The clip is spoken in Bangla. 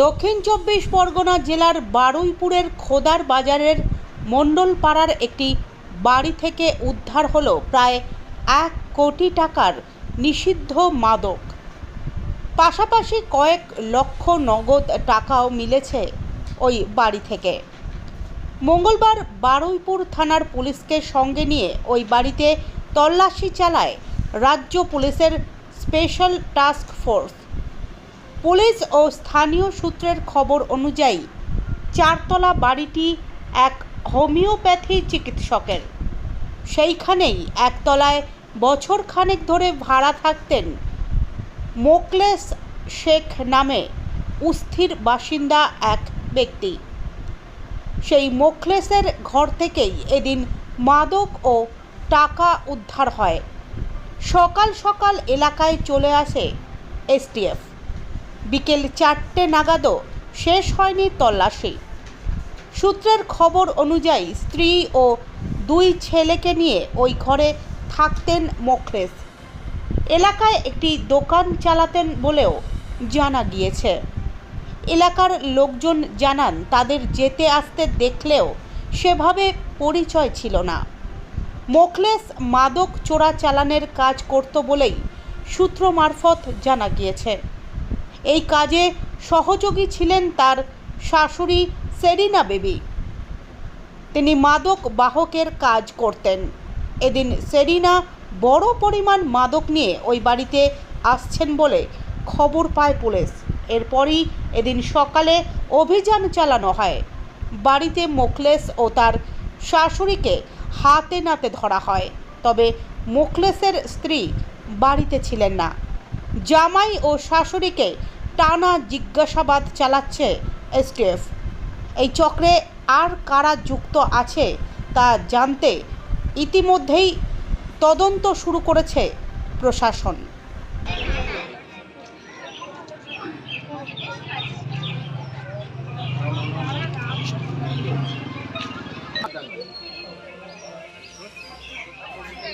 দক্ষিণ চব্বিশ পরগনা জেলার বারুইপুরের খোদার বাজারের মণ্ডলপাড়ার একটি বাড়ি থেকে উদ্ধার হলো প্রায় এক কোটি টাকার নিষিদ্ধ মাদক। পাশাপাশি কয়েক লক্ষ নগদ টাকাও মিলেছে ওই বাড়ি থেকে। মঙ্গলবার বারুইপুর থানার পুলিশকে সঙ্গে নিয়ে ওই বাড়িতে তল্লাশি চালায় রাজ্য পুলিশের স্পেশাল টাস্ক ফোর্স। পুলিশ ও স্থানীয় সূত্রের খবর অনুযায়ী, চারতলা বাড়িটি এক হোমিওপ্যাথি চিকিৎসকের। সেইখানেই একতলায় বছর খানেক ধরে ভাড়া থাকতেন মোকলেস শেখ নামে উস্থির বাসিন্দা এক ব্যক্তি। সেই মোখলেসের ঘর থেকেই এদিন মাদক ও টাকা উদ্ধার হয়। সকাল সকাল এলাকায় চলে আসে এসটিএফ বিকেল চারটে নাগাদও শেষ হয়নি তল্লাশি। সূত্রের খবর অনুযায়ী স্ত্রী ও দুই ছেলেকে নিয়ে ওই ঘরে থাকতেন মোখলেস। এলাকায় একটি দোকান চালাতেন বলেও জানা গিয়েছে। এলাকার লোকজন জানান, তাদের যেতে আসতে দেখলেও সেভাবে পরিচয় ছিল না। মোখলেস মাদক চোরা চালানের কাজ করত বলেই সূত্র মারফত জানা গিয়েছে। এই কাজে সহযোগী ছিলেন তার শাশুড়ি সেরিনা বেবি। তিনি মাদক বাহকের কাজ করতেন। এদিন সেরিনা বড় পরিমাণ মাদক নিয়ে ওই বাড়িতে আসছেন বলে খবর পায় পুলিশ। এরপরই এদিন সকালে অভিযান চালানো হয়। বাড়িতে মোখলেস ও তার শাশুড়িকে হাতে নাতে ধরা হয়। তবে মোখলেসের স্ত্রী বাড়িতে ছিলেন না। জামাই ও শাশুড়িকে টানা জিজ্ঞাসাবাদ চালাচ্ছে এসটিএফ। এই চক্রে আর কারা যুক্ত আছে তা জানতে ইতিমধ্যেই তদন্ত শুরু করেছে প্রশাসন।